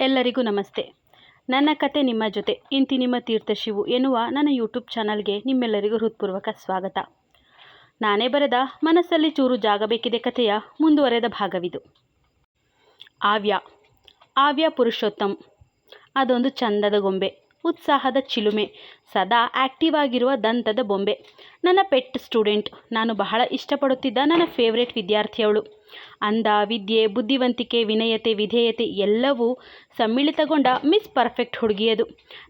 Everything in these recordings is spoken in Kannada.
ಎಲ್ಲರಿಗೂ ನಮಸ್ತೆ. ನನ್ನ ಕತೆ ನಿಮ್ಮ ಜೊತೆ, ಇಂತಿ ನಿಮ್ಮ ತೀರ್ಥಶಿವು ಎನ್ನುವ ನನ್ನ ಯೂಟ್ಯೂಬ್ ಚಾನಲ್ಗೆ ನಿಮ್ಮೆಲ್ಲರಿಗೂ ಹೃತ್ಪೂರ್ವಕ ಸ್ವಾಗತ. ನಾನೇ ಬರೆದ ಮನಸ್ಸಲ್ಲಿ ಚೂರು ಜಾಗಬೇಕಿದೆ ಕಥೆಯ ಮುಂದುವರೆದ ಭಾಗವಿದು. ಆವ್ಯ ಆವ್ಯ ಪುರುಷೋತ್ತಮ್, ಅದೊಂದು ಚಂದದ ಗೊಂಬೆ. ಉತ್ಸಾಹದ ಚಿಲುಮೆ. ಸದಾ ಆ್ಯಕ್ಟಿವ್ ಆಗಿರುವ ದಂತದ ಬೊಂಬೆ. ನನ್ನ ಪೆಟ್ ಸ್ಟೂಡೆಂಟ್. ನಾನು ಬಹಳ ಇಷ್ಟಪಡುತ್ತಿದ್ದ ನನ್ನ ಫೇವ್ರೆಟ್ ವಿದ್ಯಾರ್ಥಿಯವಳು. ಅಂದ ವಿದ್ಯೆ, ಬುದ್ಧಿವಂತಿಕೆ, ವಿನಯತೆ, ವಿಧೇಯತೆ ಎಲ್ಲವೂ ಸಮ್ಮಿಳಿತಗೊಂಡ ಮಿಸ್ ಪರ್ಫೆಕ್ಟ್ ಹುಡುಗಿಯದು.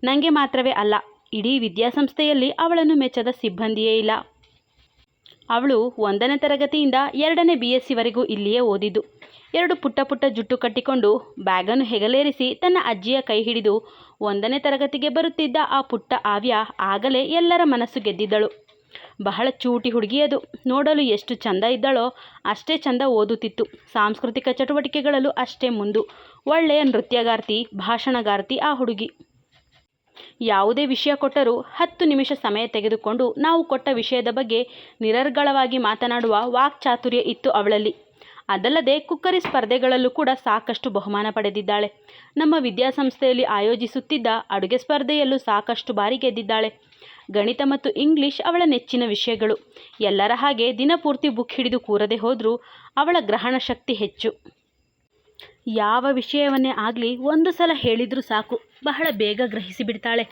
ನನಗೆ ಮಾತ್ರವೇ ಅಲ್ಲ, ಇಡೀ ವಿದ್ಯಾಸಂಸ್ಥೆಯಲ್ಲಿ ಅವಳನ್ನು ಮೆಚ್ಚದ ಸಿಬ್ಬಂದಿಯೇ ಇಲ್ಲ. ಅವಳು ಒಂದನೇ ತರಗತಿಯಿಂದ ಎರಡನೇ ಬಿ ಎಸ್ ಸಿವರೆಗೂ ಇಲ್ಲಿಯೇ ಓದಿದ್ದು. ಎರಡು ಪುಟ್ಟ ಪುಟ್ಟ ಜುಟ್ಟು ಕಟ್ಟಿಕೊಂಡು ಬ್ಯಾಗನ್ನು ಹೆಗಲೇರಿಸಿ ತನ್ನ ಅಜ್ಜಿಯ ಕೈ ಹಿಡಿದು ಒಂದನೇ ತರಗತಿಗೆ ಬರುತ್ತಿದ್ದ ಆ ಪುಟ್ಟ ಆವ್ಯ ಆಗಲೇ ಎಲ್ಲರ ಮನಸ್ಸು ಗೆದ್ದಿದ್ದಳು. ಬಹಳ ಚೂಟಿ ಹುಡುಗಿಯದು. ನೋಡಲು ಎಷ್ಟು ಚಂದ ಇದ್ದಳೋ ಅಷ್ಟೇ ಚಂದ ಓದುತ್ತಿತ್ತು. ಸಾಂಸ್ಕೃತಿಕ ಚಟುವಟಿಕೆಗಳಲ್ಲೂ ಅಷ್ಟೇ ಮುಂದು. ಒಳ್ಳೆಯ ನೃತ್ಯಗಾರ್ತಿ, ಭಾಷಣಗಾರ್ತಿ ಆ ಹುಡುಗಿ. ಯಾವುದೇ ವಿಷಯ ಕೊಟ್ಟರೂ ಹತ್ತು ನಿಮಿಷ ಸಮಯ ತೆಗೆದುಕೊಂಡು ನಾವು ಕೊಟ್ಟ ವಿಷಯದ ಬಗ್ಗೆ ನಿರರ್ಗಳವಾಗಿ ಮಾತನಾಡುವ ವಾಕ್ಚಾತುರ್ಯ ಇತ್ತು ಅವಳಲ್ಲಿ. ಅದಲ್ಲದೆ ಕುಕ್ಕರಿ ಸ್ಪರ್ಧೆಗಳಲ್ಲೂ ಕೂಡ ಸಾಕಷ್ಟು ಬಹುಮಾನ ಪಡೆದಿದ್ದಾಳೆ. ನಮ್ಮ ವಿದ್ಯಾಸಂಸ್ಥೆಯಲ್ಲಿ ಆಯೋಜಿಸುತ್ತಿದ್ದ ಅಡುಗೆ ಸ್ಪರ್ಧೆಯಲ್ಲೂ ಸಾಕಷ್ಟು ಬಾರಿ ಗೆದ್ದಿದ್ದಾಳೆ. ಗಣಿತ ಮತ್ತು ಇಂಗ್ಲಿಷ್ ಅವಳ ನೆಚ್ಚಿನ ವಿಷಯಗಳು. ಎಲ್ಲರ ಹಾಗೆ ದಿನಪೂರ್ತಿ ಬುಕ್ ಹಿಡಿದು ಕೂರದೆ ಹೋದರೂ ಅವಳ ಗ್ರಹಣ ಶಕ್ತಿ ಹೆಚ್ಚು. ಯಾವ ವಿಷಯವನ್ನೇ ಆಗಲಿ ಒಂದು ಸಲ ಹೇಳಿದರೂ ಸಾಕು. ಬಹಳ ಬೇಗ ಗ್ರಹಿಸಿಬಿಡ್ತಾಳೆ.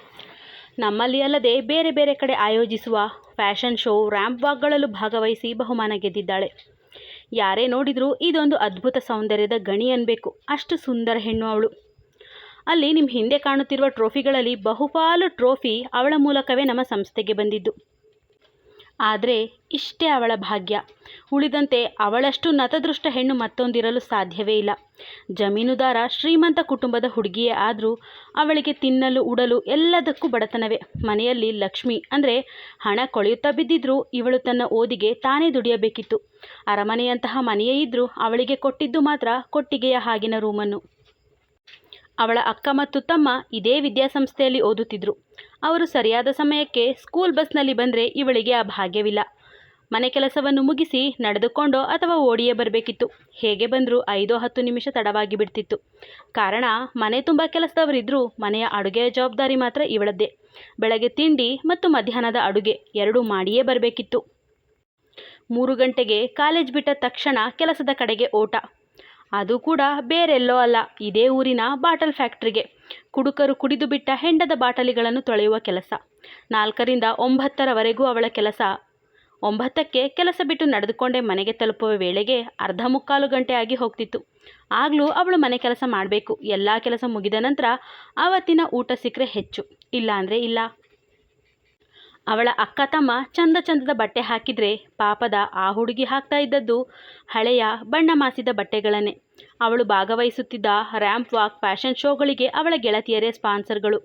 ನಮ್ಮಲ್ಲಿ ಅಲ್ಲದೆ ಬೇರೆ ಬೇರೆ ಕಡೆ ಆಯೋಜಿಸುವ ಫ್ಯಾಷನ್ ಶೋ, ರ್ಯಾಂಪ್ ವಾಕ್ಗಳಲ್ಲೂ ಭಾಗವಹಿಸಿ ಬಹುಮಾನ ಗೆದ್ದಿದ್ದಾಳೆ. ಯಾರೇ ನೋಡಿದರೂ ಇದೊಂದು ಅದ್ಭುತ ಸೌಂದರ್ಯದ ಗಣಿ ಅನ್ಬೇಕು. ಅಷ್ಟು ಸುಂದರ ಹೆಣ್ಣು ಅವಳು. ಅಲ್ಲಿ ನಿಮ್ಮ ಹಿಂದೆ ಕಾಣುತ್ತಿರುವ ಟ್ರೋಫಿಗಳಲ್ಲಿ ಬಹುಪಾಲು ಟ್ರೋಫಿ ಅವಳ ಮೂಲಕವೇ ನಮ್ಮ ಸಂಸ್ಥೆಗೆ ಬಂದಿದ್ದು. ಆದರೆ ಇಷ್ಟೇ ಅವಳ ಭಾಗ್ಯ. ಉಳಿದಂತೆ ಅವಳಷ್ಟು ನತದೃಷ್ಟ ಹೆಣ್ಣು ಮತ್ತೊಂದಿರಲು ಸಾಧ್ಯವೇ ಇಲ್ಲ. ಜಮೀನುದಾರ ಶ್ರೀಮಂತ ಕುಟುಂಬದ ಹುಡುಗಿಯೇ ಆದರೂ ಅವಳಿಗೆ ತಿನ್ನಲು, ಉಡಲು ಎಲ್ಲದಕ್ಕೂ ಬಡತನವೇ. ಮನೆಯಲ್ಲಿ ಲಕ್ಷ್ಮಿ ಅಂದರೆ ಹಣ ಕೊಳೆಯುತ್ತಾ ಬಿದ್ದಿದ್ರೂ ಇವಳು ತನ್ನ ಓದಿಗೆ ತಾನೇ ದುಡಿಯಬೇಕಿತ್ತು. ಅರಮನೆಯಂತಹ ಮನೆಯೇ ಇದ್ದರೂ ಅವಳಿಗೆ ಕೊಟ್ಟಿದ್ದು ಮಾತ್ರ ಕೊಟ್ಟಿಗೆಯ ಹಾಗಿನ ರೂಮನ್ನು. ಅವಳ ಅಕ್ಕ ಮತ್ತು ತಮ್ಮ ಇದೇ ವಿದ್ಯಾಸಂಸ್ಥೆಯಲ್ಲಿ ಓದುತ್ತಿದ್ದರು ಅವರು ಸರಿಯಾದ ಸಮಯಕ್ಕೆ ಸ್ಕೂಲ್ ಬಸ್ನಲ್ಲಿ ಬಂದರೆ ಇವಳಿಗೆ ಆ ಭಾಗ್ಯವಿಲ್ಲ. ಮನೆ ಕೆಲಸವನ್ನು ಮುಗಿಸಿ ನಡೆದುಕೊಂಡೋ ಅಥವಾ ಓಡಿಯೇ ಬರಬೇಕಿತ್ತು. ಹೇಗೆ ಬಂದರೂ ಐದೋ ಹತ್ತು ನಿಮಿಷ ತಡವಾಗಿ ಬಿಡ್ತಿತ್ತು. ಕಾರಣ, ಮನೆ ತುಂಬ ಕೆಲಸದವರಿದ್ದರೂ ಮನೆಯ ಅಡುಗೆಯ ಜವಾಬ್ದಾರಿ ಮಾತ್ರ ಇವಳದ್ದೇ. ಬೆಳಗ್ಗೆ ತಿಂಡಿ ಮತ್ತು ಮಧ್ಯಾಹ್ನದ ಅಡುಗೆ ಎರಡೂ ಮಾಡಿಯೇ ಬರಬೇಕಿತ್ತು. ಮೂರು ಗಂಟೆಗೆ ಕಾಲೇಜ್ ಬಿಟ್ಟ ತಕ್ಷಣ ಕೆಲಸದ ಕಡೆಗೆ ಓಟ. ಅದು ಕೂಡ ಬೇರೆಲ್ಲೋ ಅಲ್ಲ, ಇದೇ ಊರಿನ ಬಾಟಲ್ ಫ್ಯಾಕ್ಟ್ರಿಗೆ. ಕುಡುಕರು ಕುಡಿದು ಬಿಟ್ಟ ಹೆಂಡದ ಬಾಟಲಿಗಳನ್ನು ತೊಳೆಯುವ ಕೆಲಸ. ನಾಲ್ಕರಿಂದ ಒಂಬತ್ತರವರೆಗೂ ಅವಳ ಕೆಲಸ. ಒಂಬತ್ತಕ್ಕೆ ಕೆಲಸ ಬಿಟ್ಟು ನಡೆದುಕೊಂಡೇ ಮನೆಗೆ ತಲುಪುವ ವೇಳೆಗೆ ಅರ್ಧ ಮುಕ್ಕಾಲು ಗಂಟೆ ಆಗಿ ಹೋಗ್ತಿತ್ತು. ಆಗಲೂ ಅವಳು ಮನೆ ಕೆಲಸ ಮಾಡಬೇಕು. ಎಲ್ಲ ಕೆಲಸ ಮುಗಿದ ನಂತರ ಆವತ್ತಿನ ಊಟ ಸಿಕ್ಕರೆ ಹೆಚ್ಚು. ಇಲ್ಲ ಅಂದರೆ ಇಲ್ಲ. ಅವಳ ಅಕ್ಕ ತಮ್ಮ ಚಂದ ಚಂದದ ಬಟ್ಟೆ ಹಾಕಿದರೆ ಪಾಪದ ಆ ಹುಡುಗಿ ಹಾಕ್ತಾ ಇದ್ದದ್ದು ಹಳೆಯ ಬಣ್ಣ ಮಾಸಿದ ಬಟ್ಟೆಗಳನ್ನೇ. ಅವಳು ಭಾಗವಹಿಸುತ್ತಿದ್ದ ರ್ಯಾಂಪ್ ವಾಕ್ ಫ್ಯಾಷನ್ ಶೋಗಳಿಗೆ ಅವಳ ಗೆಳತಿಯರೇ ಸ್ಪಾನ್ಸರ್ಗಳು.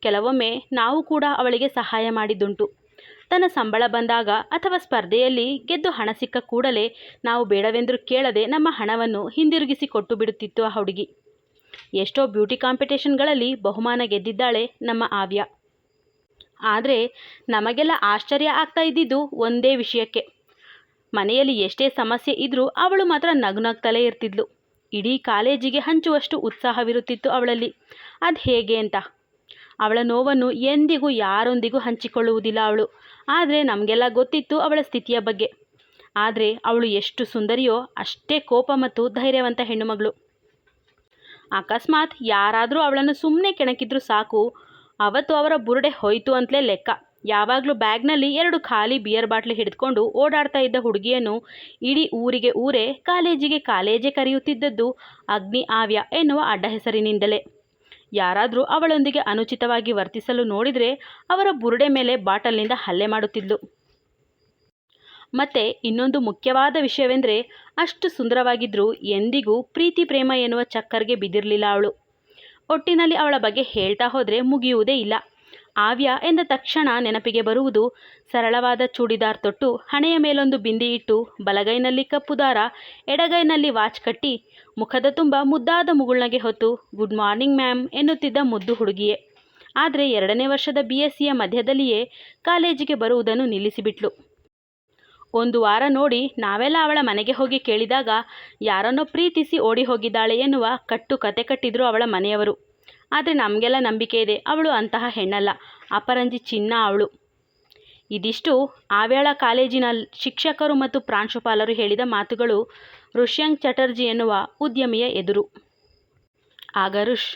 ಕೆಲವೊಮ್ಮೆ ನಾವು ಕೂಡ ಅವಳಿಗೆ ಸಹಾಯ ಮಾಡಿದ್ದುಂಟು. ತನ್ನ ಸಂಬಳ ಬಂದಾಗ ಅಥವಾ ಸ್ಪರ್ಧೆಯಲ್ಲಿ ಗೆದ್ದು ಹಣ ಸಿಕ್ಕ ಕೂಡಲೇ ನಾವು ಬೇಡವೆಂದರು ಕೇಳದೆ ನಮ್ಮ ಹಣವನ್ನು ಹಿಂದಿರುಗಿಸಿ ಕೊಟ್ಟು ಬಿಡುತ್ತಿತ್ತು ಆ ಹುಡುಗಿ. ಎಷ್ಟೋ ಬ್ಯೂಟಿ ಕಾಂಪಿಟೇಷನ್ಗಳಲ್ಲಿ ಬಹುಮಾನ ಗೆದ್ದಿದ್ದಾಳೆ ನಮ್ಮ ಆವ್ಯ. ಆದರೆ ನಮಗೆಲ್ಲ ಆಶ್ಚರ್ಯ ಆಗ್ತಾ ಇದ್ದಿದ್ದು ಒಂದೇ ವಿಷಯಕ್ಕೆ. ಮನೆಯಲ್ಲಿ ಎಷ್ಟೇ ಸಮಸ್ಯೆ ಇದ್ದರೂ ಅವಳು ಮಾತ್ರ ನಗುನಗ್ತಲೇ ಇರ್ತಿದ್ಲು. ಇಡೀ ಕಾಲೇಜಿಗೆ ಹಂಚುವಷ್ಟು ಉತ್ಸಾಹವಿರುತ್ತಿತ್ತು ಅವಳಲ್ಲಿ. ಅದು ಹೇಗೆ ಅಂತ. ಅವಳ ನೋವನ್ನು ಎಂದಿಗೂ ಯಾರೊಂದಿಗೂ ಹಂಚಿಕೊಳ್ಳುವುದಿಲ್ಲ ಅವಳು. ಆದರೆ ನಮಗೆಲ್ಲ ಗೊತ್ತಿತ್ತು ಅವಳ ಸ್ಥಿತಿಯ ಬಗ್ಗೆ. ಆದರೆ ಅವಳು ಎಷ್ಟು ಸುಂದರಿಯೋ ಅಷ್ಟೇ ಕೋಪ ಮತ್ತು ಧೈರ್ಯವಂತ ಹೆಣ್ಣುಮಗಳು. ಅಕಸ್ಮಾತ್ ಯಾರಾದರೂ ಅವಳನ್ನು ಸುಮ್ಮನೆ ಕೆಣಕಿದ್ರು ಸಾಕು ಅವತ್ತು ಅವರ ಬುರುಡೆ ಹೋಯಿತು ಅಂತಲೇ ಲೆಕ್ಕ. ಯಾವಾಗಲೂ ಬ್ಯಾಗ್ನಲ್ಲಿ ಎರಡು ಖಾಲಿ ಬಿಯರ್ ಬಾಟ್ಲಿ ಹಿಡಿದುಕೊಂಡು ಓಡಾಡ್ತಾ ಇದ್ದ ಹುಡುಗಿಯನ್ನು ಇಡೀ ಊರಿಗೆ ಊರೇ ಕಾಲೇಜಿಗೆ ಕಾಲೇಜೇ ಕರೆಯುತ್ತಿದ್ದದ್ದು ಅಗ್ನಿ ಆವ್ಯ ಎನ್ನುವ ಅಡ್ಡ ಹೆಸರಿನಿಂದಲೇ. ಯಾರಾದರೂ ಅವಳೊಂದಿಗೆ ಅನುಚಿತವಾಗಿ ವರ್ತಿಸಲು ನೋಡಿದರೆ ಅವರ ಬುರುಡೆ ಮೇಲೆ ಬಾಟಲ್ನಿಂದ ಹಲ್ಲೆ ಮಾಡುತ್ತಿದ್ಲು. ಮತ್ತೆ ಇನ್ನೊಂದು ಮುಖ್ಯವಾದ ವಿಷಯವೆಂದರೆ ಅಷ್ಟು ಸುಂದರವಾಗಿದ್ದರೂ ಎಂದಿಗೂ ಪ್ರೀತಿ ಪ್ರೇಮ ಎನ್ನುವ ಚಕ್ಕರ್ಗೆ ಬಿದ್ದಿರಲಿಲ್ಲ ಅವಳು. ಒಟ್ಟಿನಲ್ಲಿ ಅವಳ ಬಗ್ಗೆ ಹೇಳ್ತಾ ಹೋದರೆ ಮುಗಿಯುವುದೇ ಇಲ್ಲ. ಆವ್ಯ ಎಂದ ತಕ್ಷಣ ನೆನಪಿಗೆ ಬರುವುದು, ಸರಳವಾದ ಚೂಡಿದಾರ್ ತೊಟ್ಟು, ಹಣೆಯ ಮೇಲೊಂದು ಬಿಂದಿ ಇಟ್ಟು, ಬಲಗೈನಲ್ಲಿ ಕಪ್ಪು ದಾರ, ಎಡಗೈನಲ್ಲಿ ವಾಚ್ ಕಟ್ಟಿ, ಮುಖದ ತುಂಬ ಮುದ್ದಾದ ಮುಗುಳ್ನಗೆ ಹೊತ್ತು, ಗುಡ್ ಮಾರ್ನಿಂಗ್ ಮ್ಯಾಮ್ ಎನ್ನುತ್ತಿದ್ದ ಮುದ್ದು ಹುಡುಗಿಯೇ. ಆದರೆ ಎರಡನೇ ವರ್ಷದ ಬಿ ಎಸ್ ಸಿಯ ಮಧ್ಯದಲ್ಲಿಯೇ ಕಾಲೇಜಿಗೆ ಬರುವುದನ್ನು ನಿಲ್ಲಿಸಿಬಿಟ್ಲು. ಒಂದು ವಾರ ನೋಡಿ ನಾವೆಲ್ಲ ಅವಳ ಮನೆಗೆ ಹೋಗಿ ಕೇಳಿದಾಗ, ಯಾರನ್ನೋ ಪ್ರೀತಿಸಿ ಓಡಿ ಹೋಗಿದ್ದಾಳೆ ಎನ್ನುವ ಕಟ್ಟು ಕತೆ ಕಟ್ಟಿದ್ರು ಅವಳ ಮನೆಯವರು. ಆದರೆ ನಮಗೆಲ್ಲ ನಂಬಿಕೆ ಇದೆ, ಅವಳು ಅಂತಹ ಹೆಣ್ಣಲ್ಲ, ಅಪರಂಜಿ ಚಿನ್ನ ಅವಳು. ಇದಿಷ್ಟು ಆವ್ಯಾಳ ಕಾಲೇಜಿನ ಶಿಕ್ಷಕರು ಮತ್ತು ಪ್ರಾಂಶುಪಾಲರು ಹೇಳಿದ ಮಾತುಗಳು ಋಷ್ಯಂಕ್ ಚಟರ್ಜಿ ಎನ್ನುವ ಉದ್ಯಮಿಯ ಎದುರು. ಆಗ ಋಷ್,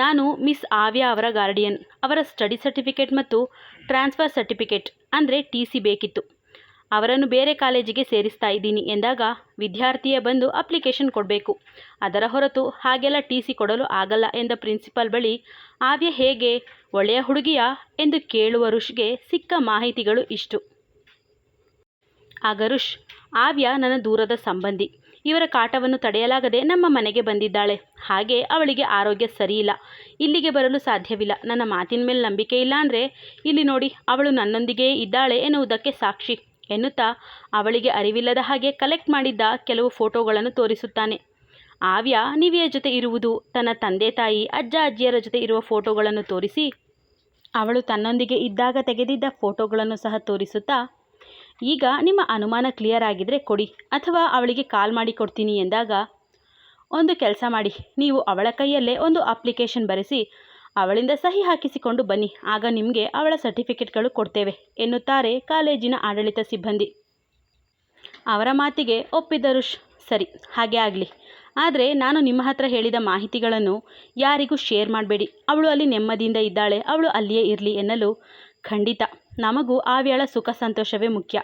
ನಾನು ಮಿಸ್ ಆವ್ಯಾ ಅವರ ಗಾರ್ಡಿಯನ್, ಅವರ ಸ್ಟಡಿ ಸರ್ಟಿಫಿಕೇಟ್ ಮತ್ತು ಟ್ರಾನ್ಸ್ಫರ್ ಸರ್ಟಿಫಿಕೇಟ್, ಅಂದರೆ ಟಿ ಸಿ ಬೇಕಿತ್ತು. ಅವರನ್ನು ಬೇರೆ ಕಾಲೇಜಿಗೆ ಸೇರಿಸ್ತಾ ಇದ್ದೀನಿ ಎಂದಾಗ ವಿದ್ಯಾರ್ಥಿಯೇ ಬಂದು ಅಪ್ಲಿಕೇಶನ್ ಕೊಡಬೇಕು. ಅದರ ಹೊರತು ಹಾಗೆಲ್ಲ ಟಿ ಸಿ ಕೊಡಲು ಆಗಲ್ಲ ಎಂದ ಪ್ರಿನ್ಸಿಪಾಲ್ ಬಳಿ ಆವ್ಯ ಹೇಗೆ? ಒಳ್ಳೆಯ ಹುಡುಗಿಯಾ? ಎಂದು ಕೇಳುವ ಋಷ್ಗೆ ಸಿಕ್ಕ ಮಾಹಿತಿಗಳು ಇಷ್ಟು. ಆಗ ಋಷ್ ಆವ್ಯ ನನ್ನ ದೂರದ ಸಂಬಂಧಿ. ಇವರ ಕಾಟವನ್ನು ತಡೆಯಲಾಗದೆ ನಮ್ಮ ಮನೆಗೆ ಬಂದಿದ್ದಾಳೆ. ಹಾಗೆ ಅವಳಿಗೆ ಆರೋಗ್ಯ ಸರಿಯಿಲ್ಲ. ಇಲ್ಲಿಗೆ ಬರಲು ಸಾಧ್ಯವಿಲ್ಲ. ನನ್ನ ಮಾತಿನ ಮೇಲೆ ನಂಬಿಕೆ ಇಲ್ಲ ಅಂದರೆ, ಇಲ್ಲಿ ನೋಡಿ, ಅವಳು ನನ್ನೊಂದಿಗೆ ಇದ್ದಾಳೆ ಎನ್ನುವುದಕ್ಕೆ ಸಾಕ್ಷಿ. ಎನ್ನುತ್ತಾ ಅವಳಿಗೆ ಅರಿವಿಲ್ಲದ ಹಾಗೆ ಕಲೆಕ್ಟ್ ಮಾಡಿದ್ದ ಕೆಲವು ಫೋಟೋಗಳನ್ನು ತೋರಿಸುತ್ತಾನೆ. ಆವ್ಯ, ನಿವಿಯ ಜೊತೆ ಇರುವುದು, ತನ್ನ ತಂದೆ ತಾಯಿ, ಅಜ್ಜ, ಅಜ್ಜಿಯರ ಜೊತೆ ಇರುವ ಫೋಟೋಗಳನ್ನು ತೋರಿಸಿ, ಅವಳು ತನ್ನೊಂದಿಗೆ ಇದ್ದಾಗ ತೆಗೆದಿದ್ದ ಫೋಟೋಗಳನ್ನು ಸಹ ತೋರಿಸುತ್ತಾ, ಈಗ ನಿಮ್ಮ ಅನುಮಾನ ಕ್ಲಿಯರ್ ಆಗಿದ್ರೆ ಕೊಡಿ, ಅಥವಾ ಅವಳಿಗೆ ಕಾಲ್ ಮಾಡಿ ಕೊಡ್ತೀನಿ ಎಂದಾಗ, ಒಂದು ಕೆಲಸ ಮಾಡಿ, ನೀವು ಅವಳ ಕೈಯಲ್ಲೇ ಒಂದು ಅಪ್ಲಿಕೇಶನ್ ಬರೆಸಿ ಅವಳಿಂದ ಸಹಿ ಹಾಕಿಸಿಕೊಂಡು ಬನ್ನಿ, ಆಗ ನಿಮಗೆ ಅವಳ ಸರ್ಟಿಫಿಕೇಟ್ಗಳು ಕೊಡ್ತೇವೆ, ಎನ್ನುತ್ತಾರೆ ಕಾಲೇಜಿನ ಆಡಳಿತ ಸಿಬ್ಬಂದಿ. ಅವರ ಮಾತಿಗೆ ಒಪ್ಪಿದರು ಸರಿ, ಹಾಗೆ ಆಗಲಿ. ಆದರೆ ನಾನು ನಿಮ್ಮ ಹತ್ರ ಹೇಳಿದ ಮಾಹಿತಿಗಳನ್ನು ಯಾರಿಗೂ ಶೇರ್ ಮಾಡಬೇಡಿ, ಅವಳು ಅಲ್ಲಿ ನೆಮ್ಮದಿಯಿಂದ ಇದ್ದಾಳೆ, ಅವಳು ಅಲ್ಲಿಯೇ ಇರಲಿ ಎನ್ನಲು ಖಂಡಿತ. ನಮಗೂ ಆವ್ಯಾಳ ಸುಖ ಸಂತೋಷವೇ ಮುಖ್ಯ.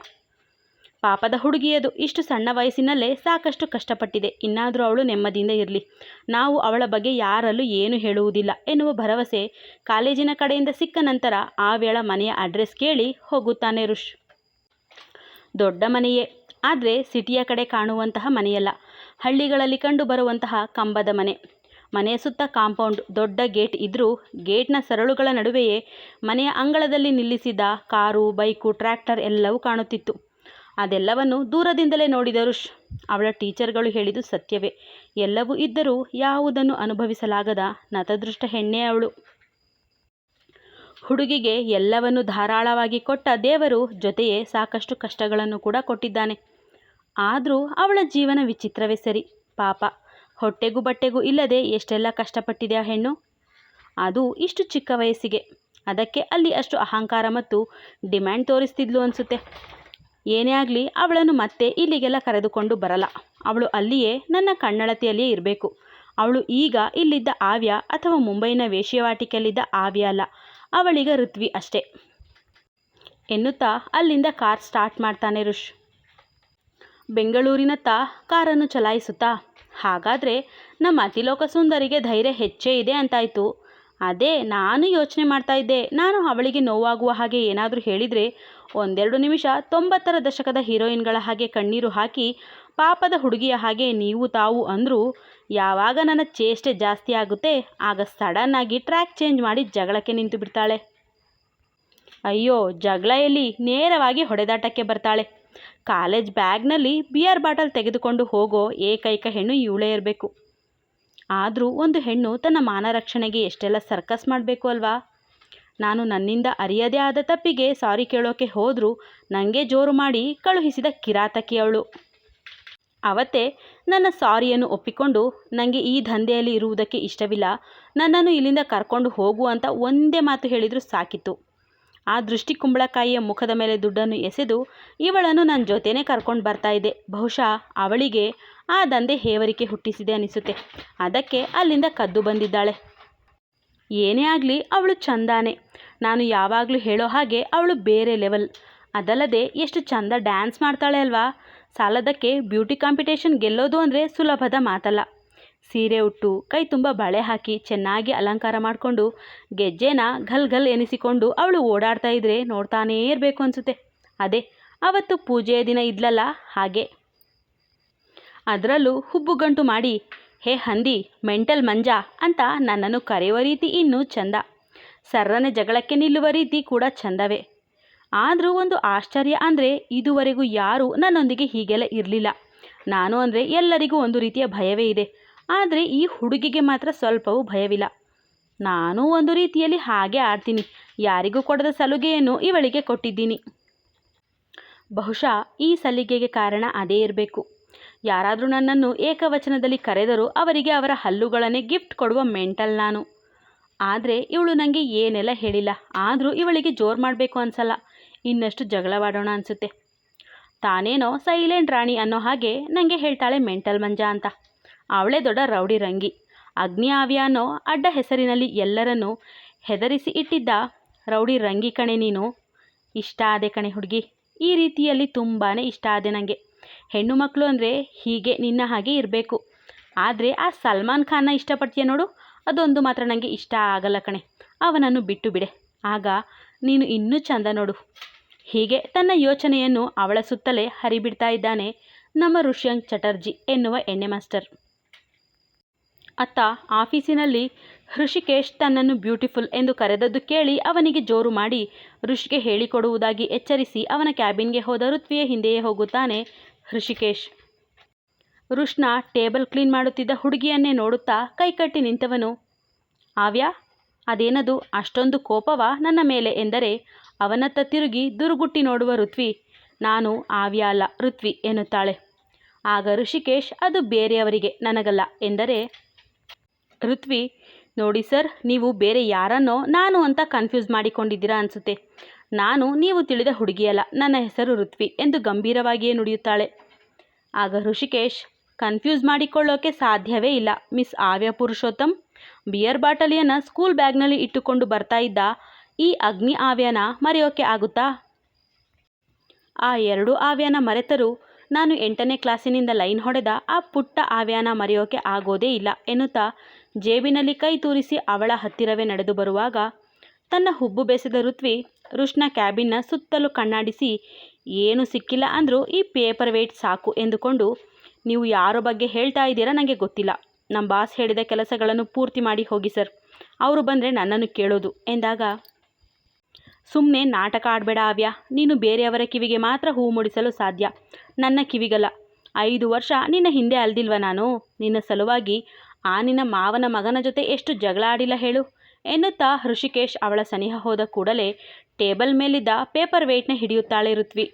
ಪಾಪದ ಹುಡುಗಿಯದು ಇಷ್ಟು ಸಣ್ಣ ವಯಸ್ಸಿನಲ್ಲೇ ಸಾಕಷ್ಟು ಕಷ್ಟಪಟ್ಟಿದೆ. ಇನ್ನಾದರೂ ಅವಳು ನೆಮ್ಮದಿಯಿಂದ ಇರಲಿ. ನಾವು ಅವಳ ಬಗ್ಗೆ ಯಾರಲ್ಲೂ ಏನು ಹೇಳುವುದಿಲ್ಲ ಎನ್ನುವ ಭರವಸೆ ಕಾಲೇಜಿನ ಕಡೆಯಿಂದ ಸಿಕ್ಕ ನಂತರ ಆ ವೇಳ ಮನೆಯ ಅಡ್ರೆಸ್ ಕೇಳಿ ಹೋಗುತ್ತಾನೆ ರುಷ್ ದೊಡ್ಡ ಮನೆಯೇ. ಆದರೆ ಸಿಟಿಯ ಕಡೆ ಕಾಣುವಂತಹ ಮನೆಯಲ್ಲ. ಹಳ್ಳಿಗಳಲ್ಲಿ ಕಂಡು ಬರುವಂತಹ ಕಂಬದ ಮನೆ. ಮನೆಯ ಸುತ್ತ ಕಾಂಪೌಂಡ್, ದೊಡ್ಡ ಗೇಟ್ ಇದ್ದರೂ ಗೇಟ್ನ ಸರಳುಗಳ ನಡುವೆಯೇ ಮನೆಯ ಅಂಗಳದಲ್ಲಿ ನಿಲ್ಲಿಸಿದ ಕಾರು, ಬೈಕು, ಟ್ರ್ಯಾಕ್ಟರ್ ಎಲ್ಲವೂ ಕಾಣುತ್ತಿತ್ತು. ಅದೆಲ್ಲವನ್ನು ದೂರದಿಂದಲೇ ನೋಡಿದರು ಅವಳ ಟೀಚರ್ಗಳು ಹೇಳಿದು ಸತ್ಯವೇ. ಎಲ್ಲವೂ ಇದ್ದರೂ ಯಾವುದನ್ನು ಅನುಭವಿಸಲಾಗದ ನತದೃಷ್ಟ ಹೆಣ್ಣೆ ಅವಳು. ಹುಡುಗಿಗೆ ಎಲ್ಲವನ್ನು ಧಾರಾಳವಾಗಿ ಕೊಟ್ಟ ದೇವರು ಜೊತೆಯೇ ಸಾಕಷ್ಟು ಕಷ್ಟಗಳನ್ನು ಕೂಡ ಕೊಟ್ಟಿದ್ದಾನೆ. ಆದರೂ ಅವಳ ಜೀವನ ವಿಚಿತ್ರವೇ ಸರಿ. ಪಾಪ. ಹೊಟ್ಟೆಗೂ ಬಟ್ಟೆಗೂ ಇಲ್ಲದೆ ಎಷ್ಟೆಲ್ಲ ಕಷ್ಟಪಟ್ಟಿದೆ ಆ ಹೆಣ್ಣು. ಅದು ಇಷ್ಟು ಚಿಕ್ಕ ವಯಸ್ಸಿಗೆ. ಅದಕ್ಕೆ ಅಲ್ಲಿ ಅಷ್ಟು ಅಹಂಕಾರ ಮತ್ತು ಡಿಮ್ಯಾಂಡ್ ತೋರಿಸ್ತಿದ್ಲು ಅನಿಸುತ್ತೆ. ಏನೇ ಆಗಲಿ ಅವಳನ್ನು ಮತ್ತೆ ಇಲ್ಲಿಗೆಲ್ಲ ಕರೆದುಕೊಂಡು ಬರಲ್ಲ. ಅವಳು ಅಲ್ಲಿಯೇ ನನ್ನ ಕಣ್ಣಳತೆಯಲ್ಲಿಯೇ ಇರಬೇಕು. ಅವಳು ಈಗ ಇಲ್ಲಿದ್ದ ಆವ್ಯ ಅಥವಾ ಮುಂಬೈನ ವೇಶ್ಯವಾಟಿಕೆಯಲ್ಲಿದ್ದ ಆವ್ಯ ಅಲ್ಲ. ಅವಳೀಗ ಋತ್ವಿ ಅಷ್ಟೇ. ಎನ್ನುತ್ತಾ ಅಲ್ಲಿಂದ ಕಾರ್ ಸ್ಟಾರ್ಟ್ ಮಾಡ್ತಾನೆ ಋಷ್. ಬೆಂಗಳೂರಿನತ್ತ ಕಾರನ್ನು ಚಲಾಯಿಸುತ್ತಾ. ಹಾಗಾದರೆ ನಮ್ಮ ಅತಿಲೋಕ ಸುಂದರಿಗೆ ಧೈರ್ಯ ಹೆಚ್ಚೇ ಇದೆ ಅಂತಾಯಿತು. ಅದೇ ನಾನು ಯೋಚನೆ ಮಾಡ್ತಾ ಇದ್ದೆ. ನಾನು ಅವಳಿಗೆ ನೋವಾಗುವ ಹಾಗೆ ಏನಾದರೂ ಹೇಳಿದರೆ ಒಂದೆರಡು ನಿಮಿಷ ತೊಂಬತ್ತರ ದಶಕದ ಹೀರೋಯಿನ್ಗಳ ಹಾಗೆ ಕಣ್ಣೀರು ಹಾಕಿ, ಪಾಪದ ಹುಡುಗಿಯ ಹಾಗೆ ನೀವು ತಾವು ಅಂದರೂ ಯಾವಾಗ ನನ್ನ ಚೇಷ್ಟೆ ಜಾಸ್ತಿ ಆಗುತ್ತೆ, ಆಗ ಸಡನ್ನಾಗಿ ಟ್ರ್ಯಾಕ್ ಚೇಂಜ್ ಮಾಡಿ ಜಗಳಕ್ಕೆ ನಿಂತು ಬಿಡ್ತಾಳೆ. ಅಯ್ಯೋ, ಜಗಳ ಎಲ್ಲಿ? ನೇರವಾಗಿ ಹೊಡೆದಾಟಕ್ಕೆ ಬರ್ತಾಳೆ. ಕಾಲೇಜ್ ಬ್ಯಾಗ್ನಲ್ಲಿ ಬಿಯರ್ ಬಾಟಲ್ ತೆಗೆದುಕೊಂಡು ಹೋಗೋ ಏಕೈಕ ಹೆಣ್ಣು ಇವಳೇ ಇರಬೇಕು. ಆದರೂ ಒಂದು ಹೆಣ್ಣು ತನ್ನ ಮಾನ ರಕ್ಷಣೆಗೆ ಎಷ್ಟೆಲ್ಲ ಸರ್ಕಸ್ ಮಾಡಬೇಕು ಅಲ್ವಾ? ನಾನು ನನ್ನಿಂದ ಅರಿಯದೇ ಆದ ತಪ್ಪಿಗೆ ಸಾರಿ ಕೇಳೋಕೆ ಹೋದರೂ ನನಗೆ ಜೋರು ಮಾಡಿ ಕಳುಹಿಸಿದ ಕಿರಾತಕಿಯವಳು ಅವತ್ತೇ ನನ್ನ ಸಾರಿಯನ್ನು ಒಪ್ಪಿಕೊಂಡು ನನಗೆ ಈ ದಂಧೆಯಲ್ಲಿ ಇರುವುದಕ್ಕೆ ಇಷ್ಟವಿಲ್ಲ, ನನ್ನನ್ನು ಇಲ್ಲಿಂದ ಕರ್ಕೊಂಡು ಹೋಗು ಅಂತ ಒಂದೇ ಮಾತು ಹೇಳಿದರೂ ಸಾಕಿತ್ತು. ಆ ದೃಷ್ಟಿ ಕುಂಬಳಕಾಯಿಯ ಮುಖದ ಮೇಲೆ ದುಡ್ಡನ್ನು ಎಸೆದು ಇವಳನ್ನು ನನ್ನ ಜೊತೆನೇ ಕರ್ಕೊಂಡು ಬರ್ತಾ ಇದ್ದೆ ಬಹುಶಃ ಅವಳಿಗೆ ಆ ದಂಧೆ ಹೇವರಿಕೆ ಹುಟ್ಟಿಸಿದೆ ಅನಿಸುತ್ತೆ. ಅದಕ್ಕೆ ಅಲ್ಲಿಂದ ಕದ್ದು ಬಂದಿದ್ದಾಳೆ. ಏನೇ ಆಗಲಿ ಅವಳು ಚಂದಾನೆ. ನಾನು ಯಾವಾಗಲೂ ಹೇಳೋ ಹಾಗೆ ಅವಳು ಬೇರೆ ಲೆವೆಲ್. ಅದಲ್ಲದೆ ಎಷ್ಟು ಚಂದ ಡ್ಯಾನ್ಸ್ ಮಾಡ್ತಾಳೆ ಅಲ್ವಾ? ಸಾಲದಕ್ಕೆ ಬ್ಯೂಟಿ ಕಾಂಪಿಟೇಷನ್ ಗೆಲ್ಲೋದು ಅಂದರೆ ಸುಲಭದ ಮಾತಲ್ಲ. ಸೀರೆ ಉಟ್ಟು, ಕೈ ತುಂಬ ಬಳೆ ಹಾಕಿ ಚೆನ್ನಾಗಿ ಅಲಂಕಾರ ಮಾಡಿಕೊಂಡು, ಗೆಜ್ಜೆನ ಘಲ್ ಘಲ್ ಎನಿಸಿಕೊಂಡು ಅವಳು ಓಡಾಡ್ತಾ ಇದ್ರೆ ನೋಡ್ತಾನೇ ಇರಬೇಕು ಅನಿಸುತ್ತೆ. ಅದೇ, ಅವತ್ತು ಪೂಜೆಯ ದಿನ ಇದ್ಲಲ್ಲ ಹಾಗೆ. ಅದರಲ್ಲೂ ಹುಬ್ಬುಗಂಟು ಮಾಡಿ, ಹೇ ಹಂದಿ, ಮೆಂಟಲ್ ಮಂಜ ಅಂತ ನನ್ನನ್ನು ಕರೆಯುವ ರೀತಿ ಇನ್ನೂ ಚಂದ. ಸರ್ರನೆ ಜಗಳಕ್ಕೆ ನಿಲ್ಲುವ ರೀತಿ ಕೂಡ ಚಂದವೇ. ಆದರೂ ಒಂದು ಆಶ್ಚರ್ಯ ಅಂದರೆ ಇದುವರೆಗೂ ಯಾರೂ ನನ್ನೊಂದಿಗೆ ಹೀಗೆಲ್ಲ ಇರಲಿಲ್ಲ. ನಾನು ಅಂದರೆ ಎಲ್ಲರಿಗೂ ಒಂದು ರೀತಿಯ ಭಯವೇ ಇದೆ. ಆದರೆ ಈ ಹುಡುಗಿಗೆ ಮಾತ್ರ ಸ್ವಲ್ಪವೂ ಭಯವಿಲ್ಲ. ನಾನು ಒಂದು ರೀತಿಯಲ್ಲಿ ಹಾಗೆ ಆಡ್ತೀನಿ. ಯಾರಿಗೂ ಕೊಡದ ಸಲುಗೆಯನ್ನು ಇವಳಿಗೆ ಕೊಟ್ಟಿದ್ದೀನಿ. ಬಹುಶಃ ಈ ಸಲಿಗೆಗೆ ಕಾರಣ ಅದೇ ಇರಬೇಕು. ಯಾರಾದರೂ ನನ್ನನ್ನು ಏಕವಚನದಲ್ಲಿ ಕರೆದರೂ ಅವರಿಗೆ ಅವರ ಹಲ್ಲುಗಳನ್ನೇ ಗಿಫ್ಟ್ ಕೊಡುವ ಮೆಂಟಲ್ ನಾನು. ಆದರೆ ಇವಳು ನನಗೆ ಏನೆಲ್ಲ ಹೇಳಿಲ್ಲ. ಆದರೂ ಇವಳಿಗೆ ಜೋರು ಮಾಡಬೇಕು ಅನ್ಸಲ್ಲ. ಇನ್ನಷ್ಟು ಜಗಳವಾಡೋಣ ಅನಿಸುತ್ತೆ. ತಾನೇನೋ ಸೈಲೆಂಟ್ ರಾಣಿ ಅನ್ನೋ ಹಾಗೆ ನನಗೆ ಹೇಳ್ತಾಳೆ ಮೆಂಟಲ್ ಮಂಜ ಅಂತ. ಅವಳೇ ದೊಡ್ಡ ರೌಡಿ ರಂಗಿ. ಅಗ್ನಿ ಆವ್ಯ ಅನ್ನೋ ಅಡ್ಡ ಹೆಸರಿನಲ್ಲಿ ಎಲ್ಲರನ್ನೂ ಹೆದರಿಸಿ ಇಟ್ಟಿದ್ದ ರೌಡಿ ರಂಗಿ ಕಣೆ ನೀನು. ಇಷ್ಟ ಆದೆ ಕಣೆ ಹುಡುಗಿ. ಈ ರೀತಿಯಲ್ಲಿ ತುಂಬಾ ಇಷ್ಟ ಆದೆ ನನಗೆ ಹೆಣ್ಣು ಮಕ್ಕಳು ಅಂದರೆ ಹೀಗೆ ನಿನ್ನ ಹಾಗೆ ಇರಬೇಕು. ಆದರೆ ಆ ಸಲ್ಮಾನ್ ಖಾನ್ನ ಇಷ್ಟಪಡ್ತೀಯ ನೋಡು? ಅದೊಂದು ಮಾತ್ರ ನನಗೆ ಇಷ್ಟ ಆಗಲ್ಲ ಕಣೆ. ಅವನನ್ನು ಬಿಟ್ಟು ಬಿಡೆ. ಆಗ ನೀನು ಇನ್ನೂ ಚಂದ ನೋಡು. ಹೀಗೆ ತನ್ನ ಯೋಚನೆಯನ್ನು ಅವಳ ಸುತ್ತಲೇ ಹರಿಬಿಡ್ತಾ ಇದ್ದಾನೆ ನಮ್ಮ ಋಷ್ಯಂಕ್ ಚಟರ್ಜಿ ಎನ್ನುವ ಎಣ್ಣೆ ಮಾಸ್ಟರ್. ಅತ್ತ ಆಫೀಸಿನಲ್ಲಿ ಹೃಷಿಕೇಶ್ ತನ್ನನ್ನು ಬ್ಯೂಟಿಫುಲ್ ಎಂದು ಕರೆದದ್ದು ಕೇಳಿ ಅವನಿಗೆ ಜೋರು ಮಾಡಿ ಋಷಿಗೆ ಹೇಳಿಕೊಡುವುದಾಗಿ ಎಚ್ಚರಿಸಿ ಅವನ ಕ್ಯಾಬಿನ್ಗೆ ಹೋದ ಋತ್ವಿಯ ಹಿಂದೆಯೇ ಹೋಗುತ್ತಾನೆ. ಹೃಷಿಕೇಶ್ ಋಷ್ಣ ಟೇಬಲ್ ಕ್ಲೀನ್ ಮಾಡುತ್ತಿದ್ದ ಹುಡುಗಿಯನ್ನೇ ನೋಡುತ್ತಾ ಕೈಕಟ್ಟಿ ನಿಂತವನು. ಆವ್ಯ, ಅದೇನದು? ಅಷ್ಟೊಂದು ಕೋಪವಾ ನನ್ನ ಮೇಲೆ? ಎಂದರೆ, ಅವನತ್ತ ತಿರುಗಿ ದುರುಗುಟ್ಟಿ ನೋಡುವ ಋತ್ವಿ. ನಾನು ಆವ್ಯ ಅಲ್ಲ, ಋತ್ವಿ, ಎನ್ನುತ್ತಾಳೆ. ಆಗ ಋಷಿಕೇಶ್, ಅದು ಬೇರೆಯವರಿಗೆ ನನಗಲ್ಲ, ಎಂದರೆ, ಋತ್ವಿ ನೋಡಿ ಸರ್, ನೀವು ಬೇರೆ ಯಾರನ್ನೋ ನಾನು ಅಂತ ಕನ್ಫ್ಯೂಸ್ ಮಾಡಿಕೊಂಡಿದ್ದೀರಾ ಅನಿಸುತ್ತೆ. ನಾನು ನೀವು ತಿಳಿದ ಹುಡುಗಿಯಲ್ಲ ನನ್ನ ಹೆಸರು ಋತ್ವಿ ಎಂದು ಗಂಭೀರವಾಗಿಯೇ ನುಡಿಯುತ್ತಾಳೆ. ಆಗ ಋಷಿಕೇಶ್ ಕನ್ಫ್ಯೂಸ್ ಮಾಡಿಕೊಳ್ಳೋಕೆ ಸಾಧ್ಯವೇ ಇಲ್ಲ ಮಿಸ್ ಆವ್ಯ ಪುರುಷೋತ್ತಮ್. ಬಿಯರ್ ಬಾಟಲಿಯನ್ನು ಸ್ಕೂಲ್ ಬ್ಯಾಗ್ನಲ್ಲಿ ಇಟ್ಟುಕೊಂಡು ಬರ್ತಾ ಇದ್ದ ಈ ಅಗ್ನಿ ಆವ್ಯನ ಮರೆಯೋಕೆ ಆಗುತ್ತಾ? ಆ ಎರಡು ಆವ್ಯನ ಮರೆತರೂ ನಾನು ಎಂಟನೇ ಕ್ಲಾಸಿನಿಂದ ಲೈನ್ ಹೊಡೆದ ಆ ಪುಟ್ಟ ಆವ್ಯಾನ ಮರೆಯೋಕೆ ಆಗೋದೇ ಇಲ್ಲ ಎನ್ನುತ್ತಾ ಜೇಬಿನಲ್ಲಿ ಕೈ ತೂರಿಸಿ ಅವಳ ಹತ್ತಿರವೇ ನಡೆದು ಬರುವಾಗ ತನ್ನ ಹುಬ್ಬು ಬೆಸೆದ ಋತ್ವಿ ರುಷ್ನ ಕ್ಯಾಬಿನ್ನ ಸುತ್ತಲೂ ಕಣ್ಣಾಡಿಸಿ, ಏನು ಸಿಕ್ಕಿಲ್ಲ ಅಂದರೂ ಈ ಪೇಪರ್ ವೇಟ್ ಸಾಕು ಎಂದುಕೊಂಡು, ನೀವು ಯಾರ ಬಗ್ಗೆ ಹೇಳ್ತಾ ಇದ್ದೀರಾ ನನಗೆ ಗೊತ್ತಿಲ್ಲ. ನಮ್ಮ ಬಾಸ್ ಹೇಳಿದ ಕೆಲಸಗಳನ್ನು ಪೂರ್ತಿ ಮಾಡಿ ಹೋಗಿ ಸರ್. ಅವರು ಬಂದರೆ ನನ್ನನ್ನು ಕೇಳೋದು ಎಂದಾಗ ಸುಮ್ಮನೆ ನಾಟಕ ಆಡಬೇಡ ಅವ್ಯ ನೀನು ಬೇರೆಯವರ ಕಿವಿಗೆ ಮಾತ್ರ ಹೂ ಮೂಡಿಸಲು ಸಾಧ್ಯ. ನನ್ನ ಕಿವಿಗಲ್ಲ. ಐದು ವರ್ಷ ನಿನ್ನ ಹಿಂದೆ ಅಲ್ದಿಲ್ವ ನಾನು? ನಿನ್ನ ಸಲುವಾಗಿ ಆ ನಿನ್ನ ಮಾವನ ಮಗನ ಜೊತೆ ಎಷ್ಟು ಜಗಳ ಆಡಿಲ್ಲ ಹೇಳು. ಎನ್ನುತ್ತಾ ಋಷಿಕೇಶ್ ಅವಳ ಸನಿಹ ಹೋದ ಕೂಡಲೇ ಟೇಬಲ್ ಮೇಲಿದ್ದ ಪೇಪರ್ ವೇಟ್ನ ಹಿಡಿಯುತ್ತಾಳೆ ಋತ್ವಿ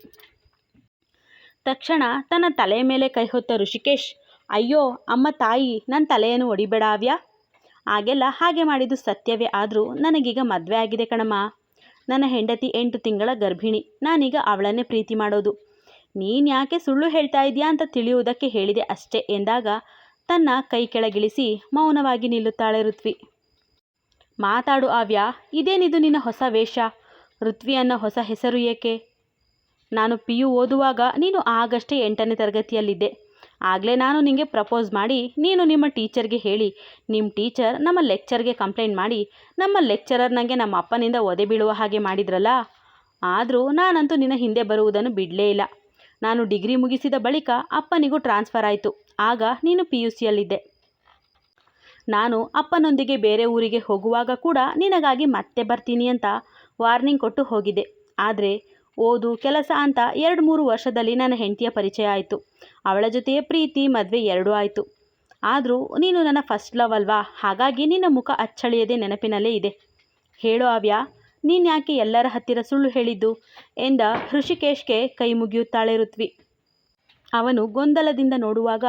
ತಕ್ಷಣ ತನ್ನ ತಲೆಯ ಮೇಲೆ ಕೈ ಹೊತ್ತ ಋಷಿಕೇಶ್ ಅಯ್ಯೋ, ಅಮ್ಮ ತಾಯಿ ನನ್ನ ತಲೆಯನ್ನು ಒಡಿಬೇಡ ಆವ್ಯ. ಆಗೆಲ್ಲ ಹಾಗೆ ಮಾಡಿದ್ದು ಸತ್ಯವೇ ಆದರೂ ನನಗೀಗ ಮದುವೆ ಆಗಿದೆ ಕಣಮ್ಮ. ನನ್ನ ಹೆಂಡತಿ ಎಂಟು ತಿಂಗಳ ಗರ್ಭಿಣಿ, ನಾನೀಗ ಅವಳನ್ನೇ ಪ್ರೀತಿ ಮಾಡೋದು. ನೀನು ಯಾಕೆ ಸುಳ್ಳು ಹೇಳ್ತಾ ಇದೆಯಾ ಅಂತ ತಿಳಿಯುವುದಕ್ಕೆ ಹೇಳಿದೆ ಅಷ್ಟೇ ಎಂದಾಗ ತನ್ನ ಕೈ ಕೆಳಗಿಳಿಸಿ ಮೌನವಾಗಿ ನಿಲ್ಲುತ್ತಾಳೆ ಋತ್ವಿ. ಮಾತಾಡು ಆವ್ಯ, ಇದೇನಿದು ನಿನ್ನ ಹೊಸ ವೇಷ? ಋತ್ವಿ ಅನ್ನೋ ಹೊಸ ಹೆಸರು ಏಕೆ? ನಾನು ಪಿ ಯು ಓದುವಾಗ ನೀನು ಆಗಷ್ಟೇ ಎಂಟನೇ ತರಗತಿಯಲ್ಲಿದ್ದೆ. ಆಗಲೇ ನಾನು ನಿಮಗೆ ಪ್ರಪೋಸ್ ಮಾಡಿ ನೀನು ನಿಮ್ಮ ಟೀಚರ್ಗೆ ಹೇಳಿ ನಿಮ್ಮ ಟೀಚರ್ ನಮ್ಮ ಲೆಕ್ಚರ್ಗೆ ಕಂಪ್ಲೇಂಟ್ ಮಾಡಿ, ನಮ್ಮ ಲೆಕ್ಚರರ್ ನನಗೆ ನಮ್ಮ ಅಪ್ಪನಿಂದ ಒದೆ ಬೀಳುವ ಹಾಗೆ ಮಾಡಿದ್ರಲ್ಲ? ಆದರೂ ನಾನಂತೂ ನಿನ್ನ ಹಿಂದೆ ಬರುವುದನ್ನು ಬಿಡಲೇ ಇಲ್ಲ. ನಾನು ಡಿಗ್ರಿ ಮುಗಿಸಿದ ಬಳಿಕ ಅಪ್ಪನಿಗೂ ಟ್ರಾನ್ಸ್ಫರ್ ಆಯಿತು. ಆಗ ನೀನು ಪಿ ಯು ಸಿಯಲ್ಲಿದ್ದೆ. ನಾನು ಅಪ್ಪನೊಂದಿಗೆ ಬೇರೆ ಊರಿಗೆ ಹೋಗುವಾಗ ಕೂಡ ನಿನಗಾಗಿ ಮತ್ತೆ ಬರ್ತೀನಿ ಅಂತ ವಾರ್ನಿಂಗ್ ಕೊಟ್ಟು ಹೋಗಿದ್ದೆ. ಆದರೆ ಓದು, ಕೆಲಸ ಅಂತ ಎರಡು ಮೂರು ವರ್ಷದಲ್ಲಿ ನನ್ನ ಹೆಂಡತಿಯ ಪರಿಚಯ ಆಯಿತು. ಅವಳ ಜೊತೆಯೇ ಪ್ರೀತಿ, ಮದುವೆ ಎರಡೂ ಆಯಿತು. ಆದರೂ ನೀನು ನನ್ನ ಫಸ್ಟ್ ಲವ್ ಅಲ್ವಾ? ಹಾಗಾಗಿ ನಿನ್ನ ಮುಖ ಅಚ್ಚಳಿಯದೆ ನೆನಪಿನಲ್ಲೇ ಇದೆ. ಹೇಳೋ ಆವ್ಯ ನೀನು ಯಾಕೆ ಎಲ್ಲರ ಹತ್ತಿರ ಸುಳ್ಳು ಹೇಳಿದ್ದು? ಎಂದ ಹೃಷಿಕೇಶ್ಗೆ ಕೈ ಮುಗಿಯುತ್ತಾಳೆ ಋತ್ವಿ. ಅವನು ಗೊಂದಲದಿಂದ ನೋಡುವಾಗ,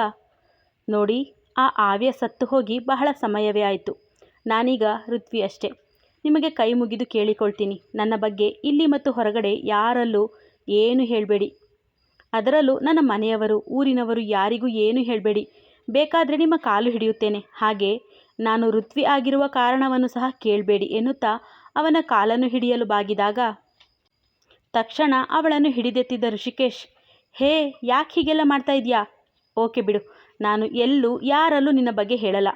ನೋಡಿ, ಆ ಆವ್ಯ ಸತ್ತು ಹೋಗಿ ಬಹಳ ಸಮಯವೇ ಆಯಿತು. ನಾನೀಗ ಋತ್ವಿ ಅಷ್ಟೇ. ನಿಮಗೆ ಕೈ ಮುಗಿದು ಕೇಳಿಕೊಳ್ತೀನಿ. ನನ್ನ ಬಗ್ಗೆ ಇಲ್ಲಿ ಮತ್ತು ಹೊರಗಡೆ ಯಾರಲ್ಲೂ ಏನು ಹೇಳಬೇಡಿ. ಅದರಲ್ಲೂ ನನ್ನ ಮನೆಯವರು, ಊರಿನವರು ಯಾರಿಗೂ ಏನು ಹೇಳಬೇಡಿ. ಬೇಕಾದರೆ ನಿಮ್ಮ ಕಾಲು ಹಿಡಿಯುತ್ತೇನೆ. ಹಾಗೆ ನಾನು ಋತ್ವಿ ಆಗಿರುವ ಕಾರಣವನ್ನು ಸಹ ಕೇಳಬೇಡಿ ಎನ್ನುತ್ತಾ ಅವನ ಕಾಲನ್ನು ಹಿಡಿಯಲು ಬಾಗಿದಾಗ. ತಕ್ಷಣ ಅವಳನ್ನು ಹಿಡಿದೆತ್ತಿದ್ದ ಋಷಿಕೇಶ್, ಹೇ, ಯಾಕೆ ಹೀಗೆಲ್ಲ ಮಾಡ್ತಾ ಇದೆಯಾ? ಓಕೆ ಬಿಡು, ನಾನು ಎಲ್ಲೂ ಯಾರಲ್ಲೂ ನಿನ್ನ ಬಗ್ಗೆ ಹೇಳಲ್ಲ.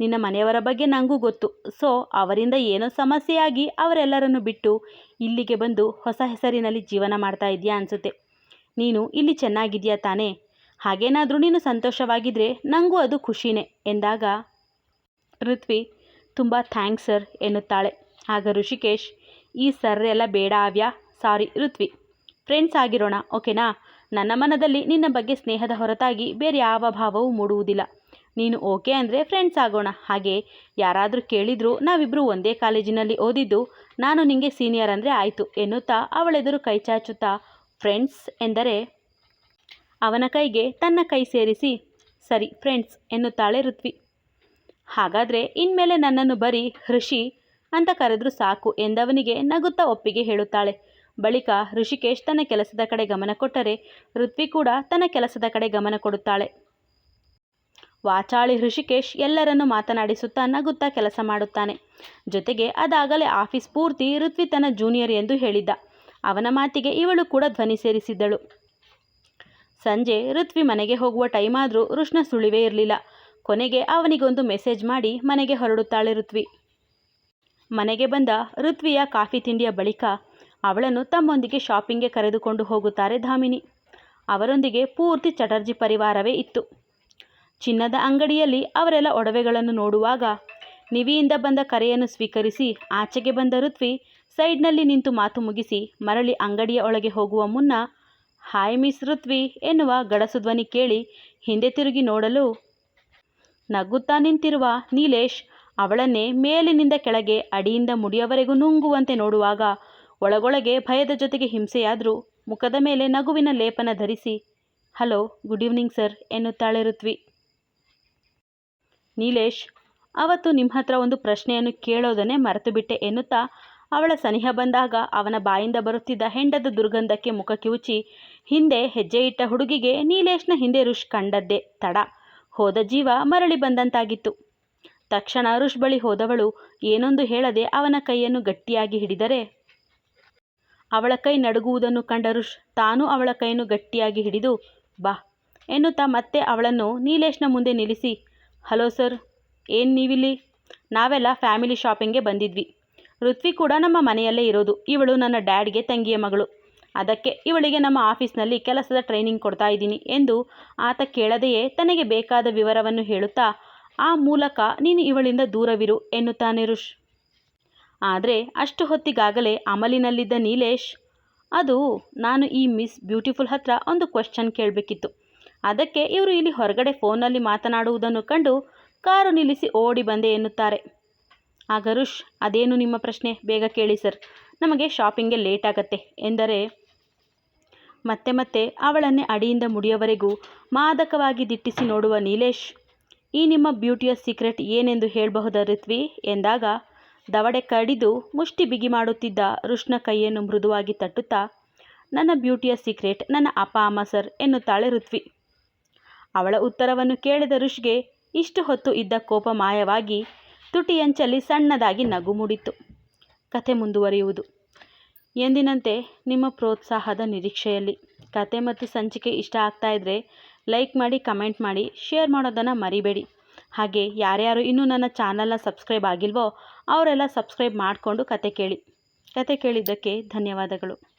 ನಿನ್ನ ಮನೆಯವರ ಬಗ್ಗೆ ನನಗೂ ಗೊತ್ತು. ಸೊ, ಅವರಿಂದ ಏನೋ ಸಮಸ್ಯೆಯಾಗಿ ಅವರೆಲ್ಲರನ್ನು ಬಿಟ್ಟು ಇಲ್ಲಿಗೆ ಬಂದು ಹೊಸ ಹೆಸರಿನಲ್ಲಿ ಜೀವನ ಮಾಡ್ತಾ ಇದೆಯಾ ಅನಿಸುತ್ತೆ. ನೀನು ಇಲ್ಲಿ ಚೆನ್ನಾಗಿದೆಯಾ ತಾನೇ? ಹಾಗೇನಾದರೂ ನೀನು ಸಂತೋಷವಾಗಿದ್ದರೆ ನನಗೂ ಅದು ಖುಷಿನೇ, ಎಂದಾಗ. ಋತ್ವಿ, ತುಂಬ ಥ್ಯಾಂಕ್ಸ್ ಸರ್, ಎನ್ನುತ್ತಾಳೆ. ಆಗ ಋಷಿಕೇಶ್, ಈ ಸರ್ ಎಲ್ಲ ಬೇಡ ಅವ್ಯಾ ಸಾರಿ, ಋತ್ವಿ. ಫ್ರೆಂಡ್ಸ್ ಆಗಿರೋಣ, ಓಕೆನಾ? ನನ್ನ ಮನದಲ್ಲಿ ನಿನ್ನ ಬಗ್ಗೆ ಸ್ನೇಹದ ಹೊರತಾಗಿ ಬೇರೆ ಯಾವ ಭಾವವೂ ಮೂಡುವುದಿಲ್ಲ. ನೀನು ಓಕೆ ಅಂದರೆ ಫ್ರೆಂಡ್ಸ್ ಆಗೋಣ. ಹಾಗೆ, ಯಾರಾದರೂ ಕೇಳಿದರೂ ನಾವಿಬ್ಬರು ಒಂದೇ ಕಾಲೇಜಿನಲ್ಲಿ ಓದಿದ್ದು, ನಾನು ನಿಮಗೆ ಸೀನಿಯರ್ ಅಂದರೆ ಆಯಿತು ಎನ್ನುತ್ತಾ ಅವಳೆದುರು ಕೈ ಚಾಚುತ್ತಾ, ಫ್ರೆಂಡ್ಸ್ ಎಂದರೆ, ಅವನ ಕೈಗೆ ತನ್ನ ಕೈ ಸೇರಿಸಿ, ಸರಿ, ಫ್ರೆಂಡ್ಸ್ ಎನ್ನುತ್ತಾಳೆ ಋತ್ವಿ. ಹಾಗಾದರೆ, ಇನ್ಮೇಲೆ ನನ್ನನ್ನು ಬರೀ ಹೃಷಿ ಅಂತ ಕರೆದ್ರು ಸಾಕು ಎಂದವನಿಗೆ ನಗುತ್ತಾ ಒಪ್ಪಿಗೆ ಹೇಳುತ್ತಾಳೆ. ಬಳಿಕ ಋಷಿಕೇಶ್ ತನ್ನ ಕೆಲಸದ ಕಡೆ ಗಮನ ಕೊಟ್ಟರೆ ಋತ್ವಿ ಕೂಡ ತನ್ನ ಕೆಲಸದ ಕಡೆ ಗಮನ ಕೊಡುತ್ತಾಳೆ. ವಾಚಾಳಿ ಋಷಿಕೇಶ್ ಎಲ್ಲರನ್ನು ಮಾತನಾಡಿಸುತ್ತಾ ನಗುತ್ತಾ ಕೆಲಸ ಮಾಡುತ್ತಾನೆ. ಜೊತೆಗೆ ಅದಾಗಲೇ ಆಫೀಸ್ ಪೂರ್ತಿ ಋತ್ವಿ ತನ್ನ ಜೂನಿಯರ್ ಎಂದು ಹೇಳಿದ್ದ. ಅವನ ಮಾತಿಗೆ ಇವಳು ಕೂಡ ಧ್ವನಿ ಸೇರಿಸಿದ್ದಳು. ಸಂಜೆ ಋತ್ವಿ ಮನೆಗೆ ಹೋಗುವ ಟೈಮ್ ಆದರೂ ಋಷ್ಣ ಸುಳಿವೇ ಇರಲಿಲ್ಲ. ಕೊನೆಗೆ ಅವನಿಗೊಂದು ಮೆಸೇಜ್ ಮಾಡಿ ಮನೆಗೆ ಹೊರಡುತ್ತಾಳೆ ಋತ್ವಿ. ಮನೆಗೆ ಬಂದ ಋತ್ವಿಯ ಕಾಫಿ ತಿಂಡಿಯ ಬಳಿಕ ಅವಳನ್ನು ತಮ್ಮೊಂದಿಗೆ ಶಾಪಿಂಗ್ಗೆ ಕರೆದುಕೊಂಡು ಹೋಗುತ್ತಾರೆ ಧಾಮಿನಿ. ಅವರೊಂದಿಗೆ ಪೂರ್ತಿ ಚಟರ್ಜಿ ಪರಿವಾರವೇ ಇತ್ತು. ಚಿನ್ನದ ಅಂಗಡಿಯಲ್ಲಿ ಅವರೆಲ್ಲ ಒಡವೆಗಳನ್ನು ನೋಡುವಾಗ ನಿವಿಯಿಂದ ಬಂದ ಕರೆಯನ್ನು ಸ್ವೀಕರಿಸಿ ಆಚೆಗೆ ಬಂದ ಋತ್ವಿ ಸೈಡ್ನಲ್ಲಿ ನಿಂತು ಮಾತು ಮುಗಿಸಿ ಮರಳಿ ಅಂಗಡಿಯ ಒಳಗೆ ಹೋಗುವ ಮುನ್ನ, ಹಾಯ್ ಮಿಸ್ ಋತ್ವಿ ಎನ್ನುವ ಗಡಸು ಧ್ವನಿ ಕೇಳಿ ಹಿಂದೆ ತಿರುಗಿ ನೋಡಲು ನಗುತ್ತಾ ನಿಂತಿರುವ ನೀಲೇಶ್ ಅವಳನ್ನೇ ಮೇಲಿನಿಂದ ಕೆಳಗೆ, ಅಡಿಯಿಂದ ಮುಡಿಯವರೆಗೂ ನುಂಗುವಂತೆ ನೋಡುವಾಗ ಒಳಗೊಳಗೆ ಭಯದ ಜೊತೆಗೆ ಹಿಂಸೆಯಾದರೂ ಮುಖದ ಮೇಲೆ ನಗುವಿನ ಲೇಪನ ಧರಿಸಿ, ಹಲೋ, ಗುಡ್ ಈವ್ನಿಂಗ್ ಸರ್, ಎನ್ನುತ್ತಾಳೆ ಋತ್ವಿ. ನೀಲೇಶ್, ಅವತ್ತು ನಿಮ್ಮ ಹತ್ರ ಒಂದು ಪ್ರಶ್ನೆಯನ್ನು ಕೇಳೋದನ್ನೇ ಮರೆತು ಬಿಟ್ಟೆ ಎನ್ನುತ್ತಾ ಅವಳ ಸನಿಹ ಬಂದಾಗ ಅವನ ಬಾಯಿಂದ ಬರುತ್ತಿದ್ದ ಹೆಂಡದ ದುರ್ಗಂಧಕ್ಕೆ ಮುಖ ಕಿವುಚಿ, ಹಿಂದೆ ಹೆಜ್ಜೆ ಇಟ್ಟ ಹುಡುಗಿಗೆ ನೀಲೇಶ್ನ ಹಿಂದೆ ರುಷ್ ಕಂಡದ್ದೇ ತಡ. ಹೋದ ಜೀವ ಮರಳಿ ಬಂದಂತಾಗಿತ್ತು. ತಕ್ಷಣ ಅರುಷ್ ಬಳಿ ಹೋದವಳು ಏನೊಂದು ಹೇಳದೆ ಅವನ ಕೈಯನ್ನು ಗಟ್ಟಿಯಾಗಿ ಹಿಡಿದರೆ. ಅವಳ ಕೈ ನಡುಗುವುದನ್ನು ಕಂಡ ಋಷ್ ತಾನೂ ಅವಳ ಕೈಯನ್ನು ಗಟ್ಟಿಯಾಗಿ ಹಿಡಿದು, ಬಾ ಎನ್ನುತ್ತಾ ಮತ್ತೆ ಅವಳನ್ನು ನೀಲೇಶ್ನ ಮುಂದೆ ನಿಲ್ಲಿಸಿ, ಹಲೋ ಸರ್, ಏನು ನೀವಿಲ್ಲಿ? ನಾವೆಲ್ಲ ಫ್ಯಾಮಿಲಿ ಶಾಪಿಂಗ್ಗೆ ಬಂದಿದ್ವಿ. ಋತ್ವಿ ಕೂಡ ನಮ್ಮ ಮನೆಯಲ್ಲೇ ಇರೋದು. ಇವಳು ನನ್ನ ಡ್ಯಾಡ್ಗೆ ತಂಗಿಯ ಮಗಳು. ಅದಕ್ಕೆ ಇವಳಿಗೆ ನಮ್ಮ ಆಫೀಸ್ನಲ್ಲಿ ಕೆಲಸದ ಟ್ರೈನಿಂಗ್ ಕೊಡ್ತಾ ಇದ್ದೀನಿ ಎಂದು ಆತ ಕೇಳದೆಯೇ ತನಗೆ ಬೇಕಾದ ವಿವರವನ್ನು ಹೇಳುತ್ತಾ ಆ ಮೂಲಕ ನೀನು ಇವಳಿಂದ ದೂರವಿರು, ಎನ್ನುತ್ತಾನೆ ರುಷ್ ಆದರೆ ಅಷ್ಟು ಹೊತ್ತಿಗಾಗಲೇ ಅಮಲಿನಲ್ಲಿದ್ದ ನೀಲೇಶ್, ಅದು ನಾನು ಈ ಮಿಸ್ ಬ್ಯೂಟಿಫುಲ್ ಹತ್ರ ಒಂದು ಕ್ವಶನ್ ಕೇಳಬೇಕಿತ್ತು. ಅದಕ್ಕೆ ಇವರು ಇಲ್ಲಿ ಹೊರಗಡೆ ಫೋನಲ್ಲಿ ಮಾತನಾಡುವುದನ್ನು ಕಂಡು ಕಾರು ನಿಲ್ಲಿಸಿ ಓಡಿ ಬಂದೆ ಎನ್ನುತ್ತಾರೆ. ಆಗ ಋಷ್, ಅದೇನು ನಿಮ್ಮ ಪ್ರಶ್ನೆ? ಬೇಗ ಕೇಳಿ ಸರ್. ನಮಗೆ ಶಾಪಿಂಗ್ಗೆ ಲೇಟ್ ಆಗತ್ತೆ ಎಂದರೆ, ಮತ್ತೆ ಮತ್ತೆ ಅವಳನ್ನೇ ಅಡಿಯಿಂದ ಮುಡಿಯವರೆಗೂ ಮಾದಕವಾಗಿ ದಿಟ್ಟಿಸಿ ನೋಡುವ ನೀಲೇಶ್ ಈ ನಿಮ್ಮ ಬ್ಯೂಟಿಯ ಸೀಕ್ರೆಟ್ ಏನೆಂದು ಹೇಳಬಹುದಾ ಋತ್ವಿ? ಎಂದಾಗ, ದವಡೆ ಕಡಿದು ಮುಷ್ಟಿ ಬಿಗಿ ಮಾಡುತ್ತಿದ್ದ ಋಷ್ನ ಕೈಯನ್ನು ಮೃದುವಾಗಿ ತಟ್ಟುತ್ತಾ, ನನ್ನ ಬ್ಯೂಟಿಯ ಸೀಕ್ರೆಟ್, ನನ್ನ ಅಪ್ಪ ಅಮ್ಮ ಸರ್ ಎನ್ನುತ್ತಾಳೆ ಋತ್ವಿ. ಅವಳ ಉತ್ತರವನ್ನು ಕೇಳಿದ ಋಷ್ಗೆ ಇಷ್ಟು ಹೊತ್ತು ಇದ್ದ ಕೋಪ ಮಾಯವಾಗಿ ತುಟಿಯಂಚಲ್ಲಿ ಸಣ್ಣದಾಗಿ ನಗು ಮೂಡಿತ್ತು. ಕತೆ ಮುಂದುವರಿಯುವುದು. ಎಂದಿನಂತೆ ನಿಮ್ಮ ಪ್ರೋತ್ಸಾಹದ ನಿರೀಕ್ಷೆಯಲ್ಲಿ. ಕತೆ ಮತ್ತು ಸಂಚಿಕೆ ಇಷ್ಟ ಆಗ್ತಾ ಇದ್ದರೆ ಲೈಕ್ ಮಾಡಿ, ಕಮೆಂಟ್ ಮಾಡಿ, ಶೇರ್ ಮಾಡೋದನ್ನು ಮರಿಬೇಡಿ. ಹಾಗೆ ಯಾರ್ಯಾರು ಇನ್ನೂ ನನ್ನ ಚಾನಲ್ನ ಸಬ್ಸ್ಕ್ರೈಬ್ ಆಗಿಲ್ವೋ, ಅವರೆಲ್ಲ ಸಬ್ಸ್ಕ್ರೈಬ್ ಮಾಡಿಕೊಂಡು ಕತೆ ಕೇಳಿ. ಕತೆ ಕೇಳಿದ್ದಕ್ಕೆ ಧನ್ಯವಾದಗಳು.